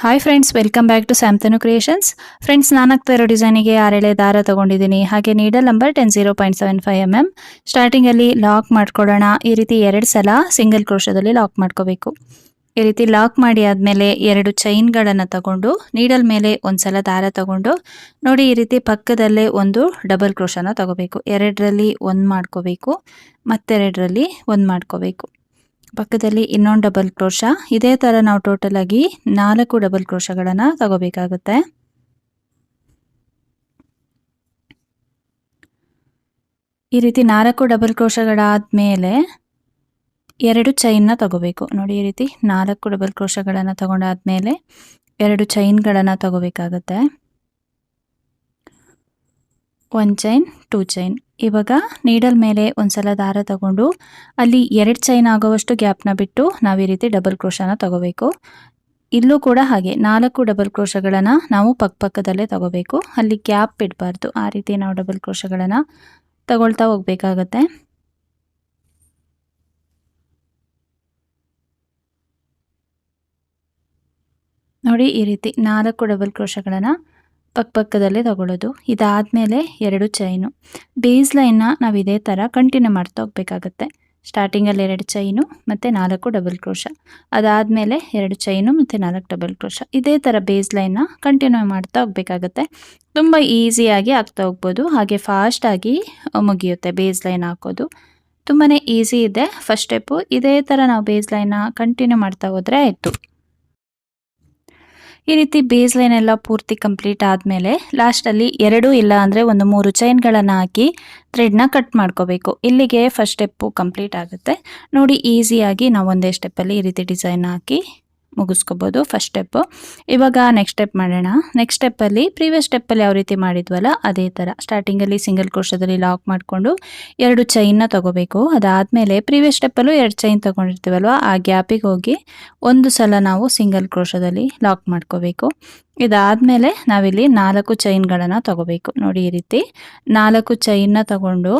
Hi friends welcome back to Samtanu creations friends ನಾನು ಆಗ್ತಾ ಇರೋ ಡಿಸೈನಿಗೆ ಆರೆಳೆ ದಾರ ತಗೊಂಡಿದ್ದೀನಿ. ಹಾಗೆ needle number ten zero point seven five M M ಸ್ಟಾರ್ಟಿಂಗಲ್ಲಿ ಲಾಕ್ ಮಾಡ್ಕೊಳ್ಳೋಣ ಈ ರೀತಿ ಎರಡು ಸಲ ಸಿಂಗಲ್ ಕ್ರೋಶದಲ್ಲಿ ಲಾಕ್ ಮಾಡ್ಕೋಬೇಕು. ಈ ರೀತಿ ಲಾಕ್ ಮಾಡಿ ಆದಮೇಲೆ ಎರಡು ಚೈನ್ಗಳನ್ನು ತಗೊಂಡು ನೀಡಲ್ ಮೇಲೆ ಒಂದು ಸಲ ದಾರ ತಗೊಂಡು, ನೋಡಿ ಈ ರೀತಿ ಪಕ್ಕದಲ್ಲೇ ಒಂದು ಡಬಲ್ ಕ್ರೋಶನ ತಗೋಬೇಕು. ಎರಡರಲ್ಲಿ ಒಂದು ಮಾಡ್ಕೋಬೇಕು, ಮತ್ತೆರಡರಲ್ಲಿ ಒಂದು ಮಾಡ್ಕೋಬೇಕು. ಪಕ್ಕದಲ್ಲಿ ಇನ್ನೊಂದು ಡಬಲ್ ಕ್ರೋಶ ಇದೇ ಥರ ನಾವು ಟೋಟಲ್ ಆಗಿ ನಾಲ್ಕು ಡಬಲ್ ಕ್ರೋಶಗಳನ್ನು ತಗೋಬೇಕಾಗುತ್ತೆ. ಈ ರೀತಿ ನಾಲ್ಕು ಡಬಲ್ ಕ್ರೋಶಗಳಾದ್ಮೇಲೆ ಎರಡು ಚೈನ್ನ ತಗೋಬೇಕು. ನೋಡಿ ಈ ರೀತಿ ನಾಲ್ಕು ಡಬಲ್ ಕ್ರೋಶಗಳನ್ನು ತಗೊಂಡಾದ್ಮೇಲೆ ಎರಡು ಚೈನ್ಗಳನ್ನು ತಗೋಬೇಕಾಗತ್ತೆ. ಒನ್ ಚೈನ್ ಟೂ ಚೈನ್ ಇವಾಗ ನೀಡಲ್ ಮೇಲೆ ಒಂದ್ಸಲ ದಾರ ತಗೊಂಡು ಅಲ್ಲಿ ಎರಡು ಚೈನ್ ಆಗೋವಷ್ಟು ಗ್ಯಾಪ್ನ ಬಿಟ್ಟು ನಾವು ಈ ರೀತಿ ಡಬಲ್ ಕ್ರೋಶನ ತಗೋಬೇಕು. ಇಲ್ಲೂ ಕೂಡ ಹಾಗೆ ನಾಲ್ಕು ಡಬಲ್ ಕ್ರೋಶಗಳನ್ನು ನಾವು ಪಕ್ಕಪಕ್ಕದಲ್ಲೇ ತಗೋಬೇಕು. ಅಲ್ಲಿ ಗ್ಯಾಪ್ ಇಡಬಾರ್ದು. ಆ ರೀತಿ ನಾವು ಡಬಲ್ ಕ್ರೋಶಗಳನ್ನು ತಗೊಳ್ತಾ ಹೋಗ್ಬೇಕಾಗತ್ತೆ. ನೋಡಿ ಈ ರೀತಿ ನಾಲ್ಕು ಡಬಲ್ ಕ್ರೋಶಗಳನ್ನು ಪಕ್ಕಪಕ್ಕದಲ್ಲೇ ತಗೊಳ್ಳೋದು. ಇದಾದಮೇಲೆ ಎರಡು ಚೈನು. ಬೇಸ್ ಲೈನ್ನ ನಾವು ಇದೇ ಥರ ಕಂಟಿನ್ಯೂ ಮಾಡ್ತಾ ಹೋಗ್ಬೇಕಾಗತ್ತೆ. ಸ್ಟಾರ್ಟಿಂಗಲ್ಲಿ ಎರಡು ಚೈನು ಮತ್ತು ನಾಲ್ಕು ಡಬಲ್ ಕ್ರೋಶ ಅದಾದಮೇಲೆ ಎರಡು ಚೈನು ಮತ್ತು ನಾಲ್ಕು ಡಬಲ್ ಕ್ರೋಶ ಇದೇ ಥರ ಬೇಸ್ ಲೈನ್ನ ಕಂಟಿನ್ಯೂ ಮಾಡ್ತಾ ಹೋಗ್ಬೇಕಾಗತ್ತೆ. ತುಂಬ ಈಸಿಯಾಗಿ ಆಗ್ತಾ ಹೋಗ್ಬೋದು. ಹಾಗೆ ಫಾಸ್ಟಾಗಿ ಮುಗಿಯುತ್ತೆ ಬೇಸ್ ಲೈನ್ ಹಾಕೋದು. ತುಂಬಾ ಈಸಿ ಇದೆ. ಫಸ್ಟ್ ಸ್ಟೆಪ್ಪು ಇದೇ ಥರ ನಾವು ಬೇಸ್ ಲೈನ್ನ ಕಂಟಿನ್ಯೂ ಮಾಡ್ತಾ ಹೋದರೆ ಆಯಿತು. ಈ ರೀತಿ ಬೇಸ್ ಲೈನ್ ಎಲ್ಲ ಪೂರ್ತಿ ಕಂಪ್ಲೀಟ್ ಆದಮೇಲೆ ಲಾಸ್ಟಲ್ಲಿ ಎರಡು ಇಲ್ಲ ಅಂದರೆ ಒಂದು ಮೂರು ಚೈನ್ಗಳನ್ನು ಹಾಕಿ ಥ್ರೆಡ್ನ ಕಟ್ ಮಾಡ್ಕೋಬೇಕು. ಇಲ್ಲಿಗೆ ಫಸ್ಟ್ ಸ್ಟೆಪ್ಪು ಕಂಪ್ಲೀಟ್ ಆಗುತ್ತೆ. ನೋಡಿ ಈಸಿಯಾಗಿ ನಾವು ಒಂದೇ ಸ್ಟೆಪ್ಪಲ್ಲಿ ಈ ರೀತಿ ಡಿಸೈನ್ ಹಾಕಿ ಮುಗಿಸ್ಕೋಬೋದು ಫಸ್ಟ್ ಸ್ಟೆಪ್ಪು ಇವಾಗ ನೆಕ್ಸ್ಟ್ ಸ್ಟೆಪ್ ಮಾಡೋಣ. ನೆಕ್ಸ್ಟ್ ಸ್ಟೆಪ್ಪಲ್ಲಿ ಪ್ರೀವಿಯಸ್ ಸ್ಟೆಪ್ಪಲ್ಲಿ ಯಾವ ರೀತಿ ಮಾಡಿದ್ವಲ್ಲ, ಅದೇ ಥರ ಸ್ಟಾರ್ಟಿಂಗಲ್ಲಿ ಸಿಂಗಲ್ ಕ್ರೋಶದಲ್ಲಿ ಲಾಕ್ ಮಾಡಿಕೊಂಡು ಎರಡು ಚೈನ್ನ ತಗೋಬೇಕು. ಅದಾದಮೇಲೆ ಪ್ರೀವಿಯಸ್ ಸ್ಟೆಪ್ಪಲ್ಲೂ ಎರಡು ಚೈನ್ ತೊಗೊಂಡಿರ್ತೀವಲ್ವ, ಆ ಗ್ಯಾಪಿಗೆ ಹೋಗಿ ಒಂದು ಸಲ ನಾವು ಸಿಂಗಲ್ ಕ್ರೋಶದಲ್ಲಿ ಲಾಕ್ ಮಾಡ್ಕೋಬೇಕು. ಇದಾದಮೇಲೆ ನಾವಿಲ್ಲಿ ನಾಲ್ಕು ಚೈನ್ಗಳನ್ನು ತಗೋಬೇಕು. ನೋಡಿ ಈ ರೀತಿ ನಾಲ್ಕು ಚೈನ್ನ ತಗೊಂಡು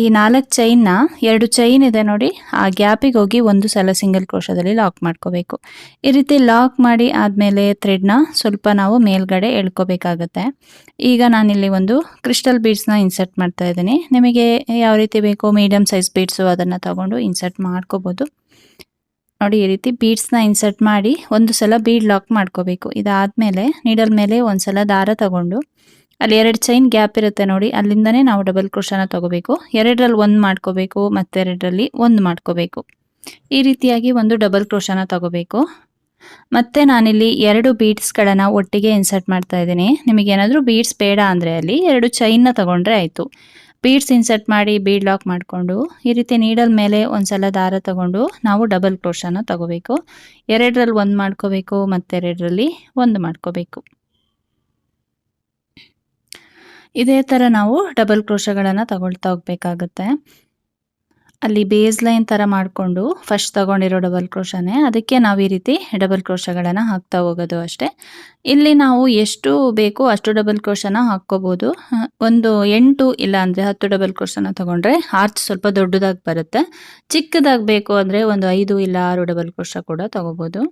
ಈ ನಾಲ್ಕು ಚೈನ್ನ ಎರಡು ಚೈನ್ ಇದೆ ನೋಡಿ. ಆ ಗ್ಯಾಪಿಗೆ ಹೋಗಿ ಒಂದು ಸಲ ಸಿಂಗಲ್ ಕ್ರೋಶದಲ್ಲಿ ಲಾಕ್ ಮಾಡ್ಕೋಬೇಕು. ಈ ರೀತಿ ಲಾಕ್ ಮಾಡಿ ಆದಮೇಲೆ ಥ್ರೆಡ್ನ ಸ್ವಲ್ಪ ನಾವು ಮೇಲ್ಗಡೆ ಎಳ್ಕೋಬೇಕಾಗತ್ತೆ. ಈಗ ನಾನಿಲ್ಲಿ ಒಂದು ಕ್ರಿಸ್ಟಲ್ ಬೀಡ್ಸ್ನ ಇನ್ಸರ್ಟ್ ಮಾಡ್ತಾ ಇದ್ದೀನಿ. ನಿಮಗೆ ಯಾವ ರೀತಿ ಬೇಕೋ ಮೀಡಿಯಮ್ ಸೈಜ್ ಬೀಡ್ಸು ಅದನ್ನು ತಗೊಂಡು ಇನ್ಸರ್ಟ್ ಮಾಡ್ಕೋಬೋದು. ನೋಡಿ, ಈ ರೀತಿ ಬೀಡ್ಸ್ನ ಇನ್ಸರ್ಟ್ ಮಾಡಿ ಒಂದು ಸಲ ಬೀಡ್ ಲಾಕ್ ಮಾಡ್ಕೋಬೇಕು. ಇದಾದಮೇಲೆ ನೀಡಲ್ ಮೇಲೆ ಒಂದು ಸಲ ದಾರ ತಗೊಂಡು ಅಲ್ಲಿ ಎರಡು ಚೈನ್ ಗ್ಯಾಪ್ ಇರುತ್ತೆ ನೋಡಿ. ಅಲ್ಲಿಂದನೇ ನಾವು ಡಬಲ್ ಕ್ರೋಶನ ತಗೋಬೇಕು. ಎರಡರಲ್ಲಿ ಒಂದು ಮಾಡ್ಕೋಬೇಕು, ಮತ್ತೆರಡರಲ್ಲಿ ಒಂದು ಮಾಡ್ಕೋಬೇಕು. ಈ ರೀತಿಯಾಗಿ ಒಂದು ಡಬಲ್ ಕ್ರೋಶನ ತಗೋಬೇಕು. ಮತ್ತೆ ನಾನಿಲ್ಲಿ ಎರಡು ಬೀಡ್ಸ್ಗಳನ್ನು ಒಟ್ಟಿಗೆ ಇನ್ಸರ್ಟ್ ಮಾಡ್ತಾ ಇದ್ದೀನಿ. ನಿಮಗೆ ಏನಾದರೂ ಬೀಡ್ಸ್ ಬೇಡ ಅಂದರೆ ಅಲ್ಲಿ ಎರಡು ಚೈನ್ನ ತಗೊಂಡ್ರೆ ಆಯಿತು. ಬೀಡ್ಸ್ ಇನ್ಸರ್ಟ್ ಮಾಡಿ ಬೀಡ್ ಲಾಕ್ ಮಾಡಿಕೊಂಡು, ಈ ರೀತಿ ನೀಡಲ್ ಮೇಲೆ ಒಂದ್ಸಲ ದಾರ ತಗೊಂಡು ನಾವು ಡಬಲ್ ಕ್ರೋಶನ ತಗೋಬೇಕು. ಎರಡರಲ್ಲಿ ಒಂದು ಮಾಡ್ಕೋಬೇಕು, ಮತ್ತೆರಡರಲ್ಲಿ ಒಂದು ಮಾಡ್ಕೋಬೇಕು. ಇದೇ ಥರ ನಾವು ಡಬಲ್ ಕ್ರೋಶಗಳನ್ನು ತಗೊಳ್ತಾ ಹೋಗ್ಬೇಕಾಗುತ್ತೆ. ಅಲ್ಲಿ ಬೇಸ್ ಲೈನ್ ಥರ ಮಾಡಿಕೊಂಡು ಫಸ್ಟ್ ತಗೊಂಡಿರೋ ಡಬಲ್ ಕ್ರೋಶನೇ ಅದಕ್ಕೆ ನಾವು ಈ ರೀತಿ ಡಬಲ್ ಕ್ರೋಶಗಳನ್ನು ಹಾಕ್ತಾ ಹೋಗೋದು ಅಷ್ಟೇ. ಇಲ್ಲಿ ನಾವು ಎಷ್ಟು ಬೇಕು ಅಷ್ಟು ಡಬಲ್ ಕ್ರೋಶನ ಹಾಕ್ಕೋಬೋದು. ಒಂದು ಎಂಟು ಇಲ್ಲ ಅಂದರೆ ಹತ್ತು ಡಬಲ್ ಕ್ರೋಶನ ತಗೊಂಡ್ರೆ ಆರ್ಚ್ ಸ್ವಲ್ಪ ದೊಡ್ಡದಾಗಿ ಬರುತ್ತೆ. ಚಿಕ್ಕದಾಗಿ ಬೇಕು ಅಂದರೆ ಒಂದು ಐದು ಇಲ್ಲ ಆರು ಡಬಲ್ ಕ್ರೋಶ ಕೂಡ ತಗೋಬೋದು.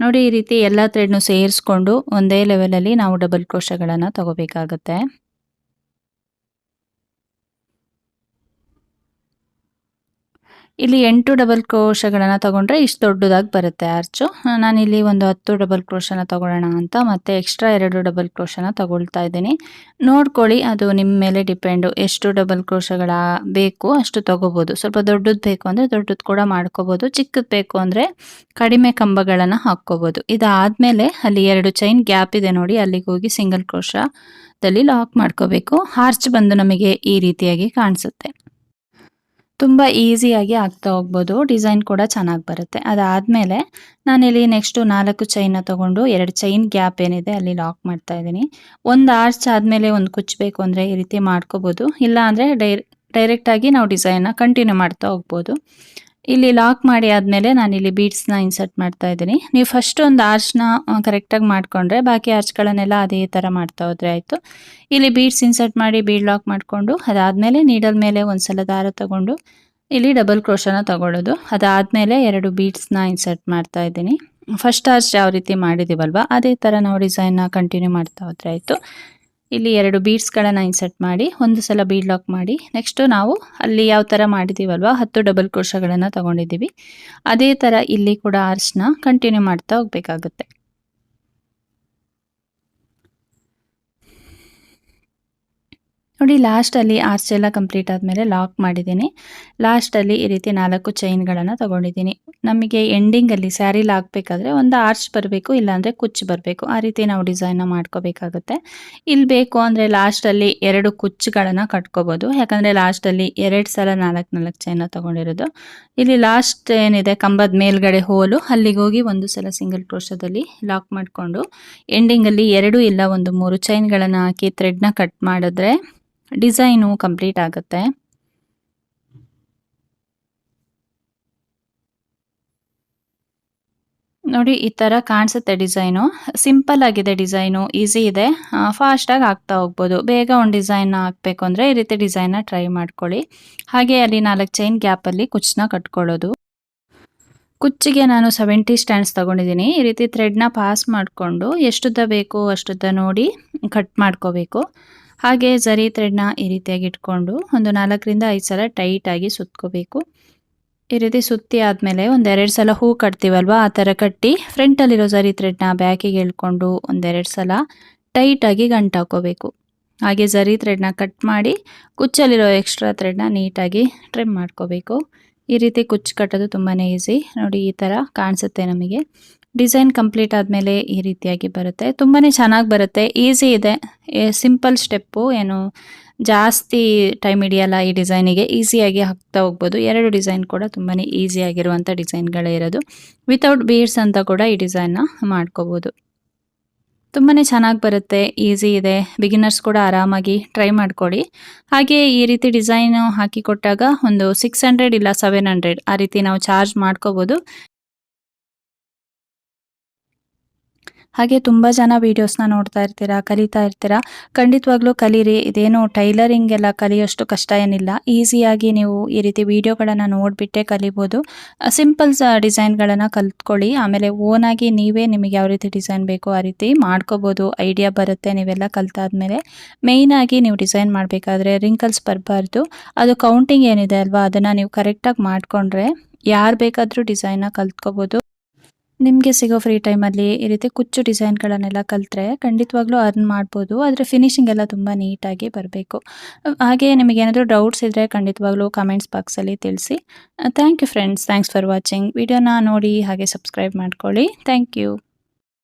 ನೋಡಿ ಈ ರೀತಿ ಎಲ್ಲ ಥ್ರೆಡ್ನು ಸೇರಿಸ್ಕೊಂಡು ಒಂದೇ ಲೆವೆಲಲ್ಲಿ ನಾವು ಡಬಲ್ ಕ್ರೋಶಗಳನ್ನು ತಗೋಬೇಕಾಗತ್ತೆ. ಇಲ್ಲಿ ಎಂಟು ಡಬಲ್ ಕ್ರೋಶಗಳನ್ನು ತಗೊಂಡ್ರೆ ಇಷ್ಟು ದೊಡ್ಡದಾಗಿ ಬರುತ್ತೆ ಆರ್ಚು ನಾನಿಲ್ಲಿ ಒಂದು ಹತ್ತು ಡಬಲ್ ಕ್ರೋಶನ ತಗೊಳ್ಳೋಣ ಅಂತ ಮತ್ತೆ ಎಕ್ಸ್ಟ್ರಾ ಎರಡು ಡಬಲ್ ಕ್ರೋಶನ ತಗೊಳ್ತಾ ಇದ್ದೀನಿ. ನೋಡ್ಕೊಳ್ಳಿ, ಅದು ನಿಮ್ಮ ಮೇಲೆ ಡಿಪೆಂಡು ಎಷ್ಟು ಡಬಲ್ ಕ್ರೋಶಗಳ ಬೇಕು ಅಷ್ಟು ತಗೋಬೋದು. ಸ್ವಲ್ಪ ದೊಡ್ಡದು ಬೇಕು ಅಂದರೆ ದೊಡ್ಡದು ಕೂಡ ಮಾಡ್ಕೋಬೋದು, ಚಿಕ್ಕದು ಬೇಕು ಅಂದರೆ ಕಡಿಮೆ ಕಂಬಗಳನ್ನು ಹಾಕ್ಕೋಬೋದು. ಇದಾದಮೇಲೆ ಅಲ್ಲಿ ಎರಡು ಚೈನ್ ಗ್ಯಾಪ್ ಇದೆ ನೋಡಿ, ಅಲ್ಲಿಗೆ ಹೋಗಿ ಸಿಂಗಲ್ ಕ್ರೋಶದಲ್ಲಿ ಲಾಕ್ ಮಾಡ್ಕೋಬೇಕು. ಹಾರ್ಚ್ ಬಂದು ನಮಗೆ ಈ ರೀತಿಯಾಗಿ ಕಾಣಿಸುತ್ತೆ. ತುಂಬ ಈಸಿಯಾಗಿ ಆಗ್ತಾ ಹೋಗ್ಬೋದು. ಡಿಸೈನ್ ಕೂಡ ಚೆನ್ನಾಗಿ ಬರುತ್ತೆ. ಅದಾದಮೇಲೆ ನಾನಿಲ್ಲಿ ನೆಕ್ಸ್ಟು ನಾಲ್ಕು ಚೈನ ತೊಗೊಂಡು ಎರಡು ಚೈನ್ ಗ್ಯಾಪ್ ಏನಿದೆ ಅಲ್ಲಿ ಲಾಕ್ ಮಾಡ್ತಾ ಇದ್ದೀನಿ. ಒಂದು ಆರ್ಚ್ ಆದಮೇಲೆ ಒಂದು ಕುಚ್ಚಬೇಕು ಅಂದರೆ ಈ ರೀತಿ ಮಾಡ್ಕೋಬೋದು. ಇಲ್ಲ ಅಂದರೆ ಡೈ ಡೈರೆಕ್ಟಾಗಿ ನಾವು ಡಿಸೈನ್ನ ಕಂಟಿನ್ಯೂ ಮಾಡ್ತಾ ಹೋಗ್ಬೋದು. ಇಲ್ಲಿ ಲಾಕ್ ಮಾಡಿ ಆದಮೇಲೆ ನಾನಿಲ್ಲಿ ಬೀಡ್ಸ್ನ ಇನ್ಸರ್ಟ್ ಮಾಡ್ತಾ ಇದ್ದೀನಿ. ನೀವು ಫಸ್ಟ್ ಒಂದು ಆರ್ಚ್ನ ಕರೆಕ್ಟಾಗಿ ಮಾಡಿಕೊಂಡ್ರೆ ಬಾಕಿ ಆರ್ಚ್ಗಳನ್ನೆಲ್ಲ ಅದೇ ಥರ ಮಾಡ್ತಾ ಹೋದ್ರೆ ಆಯಿತು. ಇಲ್ಲಿ ಬೀಡ್ಸ್ ಇನ್ಸರ್ಟ್ ಮಾಡಿ ಬೀಡ್ ಲಾಕ್ ಮಾಡಿಕೊಂಡು, ಅದಾದಮೇಲೆ ನೀಡಲ್ ಮೇಲೆ ಒಂದ್ಸಲ ದಾರ ತಗೊಂಡು ಇಲ್ಲಿ ಡಬಲ್ ಕ್ರೋಶನ ತಗೊಳ್ಳೋದು. ಅದಾದಮೇಲೆ ಎರಡು ಬೀಡ್ಸ್ನ ಇನ್ಸರ್ಟ್ ಮಾಡ್ತಾ ಇದ್ದೀನಿ. ಫಸ್ಟ್ ಆರ್ಚ್ ಯಾವ ರೀತಿ ಮಾಡಿದ್ದೀವಲ್ವ ಅದೇ ಥರ ನಾವು ಡಿಸೈನ್ನ ಕಂಟಿನ್ಯೂ ಮಾಡ್ತಾ ಹೋದ್ರೆ ಆಯಿತು. ಇಲ್ಲಿ ಎರಡು ಬೀಡ್ಸ್ಗಳನ್ನು ಇನ್ಸರ್ಟ್ ಮಾಡಿ, ಒಂದು ಸಲ ಬೀಡ್ ಲಾಕ್ ಮಾಡಿ. ನೆಕ್ಸ್ಟು ನಾವು ಅಲ್ಲಿ ಯಾವ ಥರ ಮಾಡಿದ್ದೀವಲ್ವ ಹತ್ತು ಡಬಲ್ ಕ್ರೋಶಗಳನ್ನು ತಗೊಂಡಿದ್ದೀವಿ. ಅದೇ ಥರ ಇಲ್ಲಿ ಕೂಡ ಆರ್ಸ್ನ ಕಂಟಿನ್ಯೂ ಮಾಡ್ತಾ ಹೋಗಬೇಕಾಗುತ್ತೆ. ನೋಡಿ ಲಾಸ್ಟಲ್ಲಿ ಆರ್ಚ್ ಎಲ್ಲ ಕಂಪ್ಲೀಟ್ ಆದಮೇಲೆ ಲಾಕ್ ಮಾಡಿದ್ದೀನಿ. ಲಾಸ್ಟಲ್ಲಿ ಈ ರೀತಿ ನಾಲ್ಕು ಚೈನ್ಗಳನ್ನು ತಗೊಂಡಿದ್ದೀನಿ. ನಮಗೆ ಎಂಡಿಂಗಲ್ಲಿ ಸ್ಯಾರಿಲಿ ಲಾಕ್ಬೇಕಾದ್ರೆ ಒಂದು ಆರ್ಚ್ ಬರಬೇಕು, ಇಲ್ಲಾಂದರೆ ಕುಚ್ಚು ಬರಬೇಕು. ಆ ರೀತಿ ನಾವು ಡಿಸೈನ್ನ ಮಾಡ್ಕೋಬೇಕಾಗುತ್ತೆ. ಇಲ್ಲಿ ಬೇಕು ಅಂದರೆ ಲಾಸ್ಟಲ್ಲಿ ಎರಡು ಕುಚ್ಚುಗಳನ್ನು ಕಟ್ಕೋಬೋದು. ಯಾಕಂದರೆ ಲಾಸ್ಟಲ್ಲಿ ಎರಡು ಸಲ ನಾಲ್ಕು ನಾಲ್ಕು ಚೈನ ತೊಗೊಂಡಿರೋದು. ಇಲ್ಲಿ ಲಾಸ್ಟ್ ಏನಿದೆ, ಕಂಬದ ಮೇಲ್ಗಡೆ ಹೋಲು, ಅಲ್ಲಿಗೆ ಹೋಗಿ ಒಂದು ಸಲ ಸಿಂಗಲ್ ಕ್ರೋಶದಲ್ಲಿ ಲಾಕ್ ಮಾಡಿಕೊಂಡು ಎಂಡಿಂಗಲ್ಲಿ ಎರಡು ಇಲ್ಲ ಒಂದು ಮೂರು ಚೈನ್ಗಳನ್ನು ಹಾಕಿ ಥ್ರೆಡ್ನ ಕಟ್ ಮಾಡಿದ್ರೆ ಡಿಸೈನು ಕಂಪ್ಲೀಟ್ ಆಗುತ್ತೆ. ನೋಡಿ, ಈ ಥರ ಕಾಣಿಸುತ್ತೆ ಡಿಸೈನು. ಸಿಂಪಲ್ ಆಗಿದೆ ಡಿಸೈನು, ಈಸಿ ಇದೆ. ಫಾಸ್ಟಾಗಿ ಹಾಕ್ತಾ ಹೋಗ್ಬೋದು. ಬೇಗ ಒಂದು ಡಿಸೈನ್ನ ಹಾಕಬೇಕು ಅಂದರೆ ಈ ರೀತಿ ಡಿಸೈನ್ನ ಟ್ರೈ ಮಾಡ್ಕೊಳ್ಳಿ. ಹಾಗೆ ಅಲ್ಲಿ ನಾಲ್ಕು ಚೈನ್ ಗ್ಯಾಪಲ್ಲಿ ಕುಚ್ಚನ್ನ ಕಟ್ಕೊಳ್ಳೋದು. ಕುಚ್ಚಿಗೆ ನಾನು ಸೆವೆಂಟಿ ಸ್ಟ್ಯಾಂಡ್ಸ್ ತೊಗೊಂಡಿದ್ದೀನಿ. ಈ ರೀತಿ ಥ್ರೆಡ್ನ ಪಾಸ್ ಮಾಡಿಕೊಂಡು ಎಷ್ಟುದ್ದ ಬೇಕು ಅಷ್ಟುದ್ದ ನೋಡಿ ಕಟ್ ಮಾಡ್ಕೋಬೇಕು. ಹಾಗೆ ಜರಿ ಥ್ರೆಡ್ನ ಈ ರೀತಿಯಾಗಿ ಇಟ್ಕೊಂಡು ಒಂದು ನಾಲ್ಕರಿಂದ ಐದು ಸಲ ಟೈಟಾಗಿ ಸುತ್ಕೋಬೇಕು. ಈ ರೀತಿ ಸುತ್ತಿ ಆದಮೇಲೆ ಒಂದೆರಡು ಸಲ ಹೂ ಕಟ್ತೀವಲ್ವ? ಆ ಥರ ಕಟ್ಟಿ ಫ್ರಂಟಲ್ಲಿರೋ ಜರಿ ಥ್ರೆಡ್ನ ಬ್ಯಾಕಿಗೆ ಎಳ್ಕೊಂಡು ಒಂದೆರಡು ಸಲ ಟೈಟಾಗಿ ಗಂಟು ಹಾಕೋಬೇಕು ಹಾಗೆ ಜರಿ ಥ್ರೆಡ್ನ ಕಟ್ ಮಾಡಿ ಕುಚ್ಚಲ್ಲಿರೋ ಎಕ್ಸ್ಟ್ರಾ ಥ್ರೆಡ್ನ ನೀಟಾಗಿ ಟ್ರಿಮ್ ಮಾಡ್ಕೋಬೇಕು. ಈ ರೀತಿ ಕುಚ್ಚು ಕಟ್ಟೋದು ತುಂಬಾ ಈಸಿ ನೋಡಿ ಈ ಥರ ಕಾಣಿಸುತ್ತೆ ನಮಗೆ. ಡಿಸೈನ್ ಕಂಪ್ಲೀಟ್ ಆದಮೇಲೆ ಈ ರೀತಿಯಾಗಿ ಬರುತ್ತೆ. ತುಂಬಾ ಚೆನ್ನಾಗಿ ಬರುತ್ತೆ. ಈಸಿ ಇದೆ. Simple step. ಏನು ಜಾಸ್ತಿ ಟೈಮ್ ಹಿಡಿಯಲ್ಲ ಈ ಡಿಸೈನಿಗೆ. ಈಸಿಯಾಗಿ ಹಾಕ್ತಾ ಹೋಗ್ಬೋದು. ಎರಡು ಡಿಸೈನ್ ಕೂಡ ತುಂಬಾ ಈಸಿಯಾಗಿರುವಂಥ ಡಿಸೈನ್ಗಳೇ ಇರೋದು. ವಿತೌಟ್ ಬೀಡ್ಸ್ ಅಂತ ಕೂಡ ಈ ಡಿಸೈನ್ನ ಮಾಡ್ಕೋಬೋದು. ತುಂಬಾ ಚೆನ್ನಾಗಿ ಬರುತ್ತೆ. ಈಸಿ ಇದೆ. ಬಿಗಿನರ್ಸ್ ಕೂಡ ಆರಾಮಾಗಿ ಟ್ರೈ ಮಾಡ್ಕೊಳ್ಳಿ ಹಾಗೆ ಈ ರೀತಿ ಡಿಸೈನು ಹಾಕಿಕೊಟ್ಟಾಗ ಒಂದು ಸಿಕ್ಸ್ ಹಂಡ್ರೆಡ್ ಇಲ್ಲ ಸೆವೆನ್ ಹಂಡ್ರೆಡ್ ಆ ರೀತಿ ನಾವು ಚಾರ್ಜ್ ಮಾಡ್ಕೋಬೋದು. ಹಾಗೆ ತುಂಬ ಜನ ವೀಡಿಯೋಸ್ನ ನೋಡ್ತಾ ಇರ್ತೀರಾ, ಕಲಿತಾ ಇರ್ತೀರಾ, ಖಂಡಿತವಾಗ್ಲೂ ಕಲೀರಿ. ಇದೇನು ಟೈಲರಿಂಗ್ ಎಲ್ಲ ಕಲಿಯೋಷ್ಟು ಕಷ್ಟ ಏನಿಲ್ಲ. ಈಸಿಯಾಗಿ ನೀವು ಈ ರೀತಿ ವಿಡಿಯೋಗಳನ್ನು ನೋಡಿಬಿಟ್ಟೆ ಕಲಿಬೋದು. ಸಿಂಪಲ್ ಡಿಸೈನ್ಗಳನ್ನು ಕಲ್ತ್ಕೊಳ್ಳಿ. ಆಮೇಲೆ ಓನಾಗಿ ನೀವೇ ನಿಮಗೆ ಯಾವ ರೀತಿ ಡಿಸೈನ್ ಬೇಕೋ ಆ ರೀತಿ ಮಾಡ್ಕೋಬೋದು. ಐಡಿಯಾ ಬರುತ್ತೆ ನೀವೆಲ್ಲ ಕಲ್ತಾದ್ಮೇಲೆ. ಮೇಯ್ನಾಗಿ ನೀವು ಡಿಸೈನ್ ಮಾಡಬೇಕಾದ್ರೆ ರಿಂಕಲ್ಸ್ ಬರಬಾರ್ದು. ಅದು ಕೌಂಟಿಂಗ್ ಏನಿದೆ ಅಲ್ವಾ? ಅದನ್ನು ನೀವು ಕರೆಕ್ಟಾಗಿ ಮಾಡಿಕೊಂಡ್ರೆ ಯಾರು ಬೇಕಾದರೂ ಡಿಸೈನ್ನ ಕಲ್ತ್ಕೋಬೋದು. ನಿಮಗೆ ಸಿಗೋ ಫ್ರೀ ಟೈಮಲ್ಲಿ ಈ ರೀತಿ ಕುಚ್ಚು ಡಿಸೈನ್ಗಳನ್ನೆಲ್ಲ ಕಲಿತ್ರೆ ಖಂಡಿತವಾಗ್ಲೂ ಅರ್ನ್ ಮಾಡ್ಬೋದು. ಆದರೆ ಫಿನಿಶಿಂಗ್ ಎಲ್ಲ ತುಂಬ ನೀಟಾಗಿ ಬರಬೇಕು. ಹಾಗೆ ನಿಮಗೇನಾದರೂ ಡೌಟ್ಸ್ ಇದ್ದರೆ ಖಂಡಿತವಾಗ್ಲೂ ಕಮೆಂಟ್ಸ್ ಬಾಕ್ಸಲ್ಲಿ ತಿಳಿಸಿ. Thank you friends thanks for watching ವಿಡಿಯೋನ ನೋಡಿ ಹಾಗೆ ಸಬ್ಸ್ಕ್ರೈಬ್ ಮಾಡ್ಕೊಳ್ಳಿ. Thank you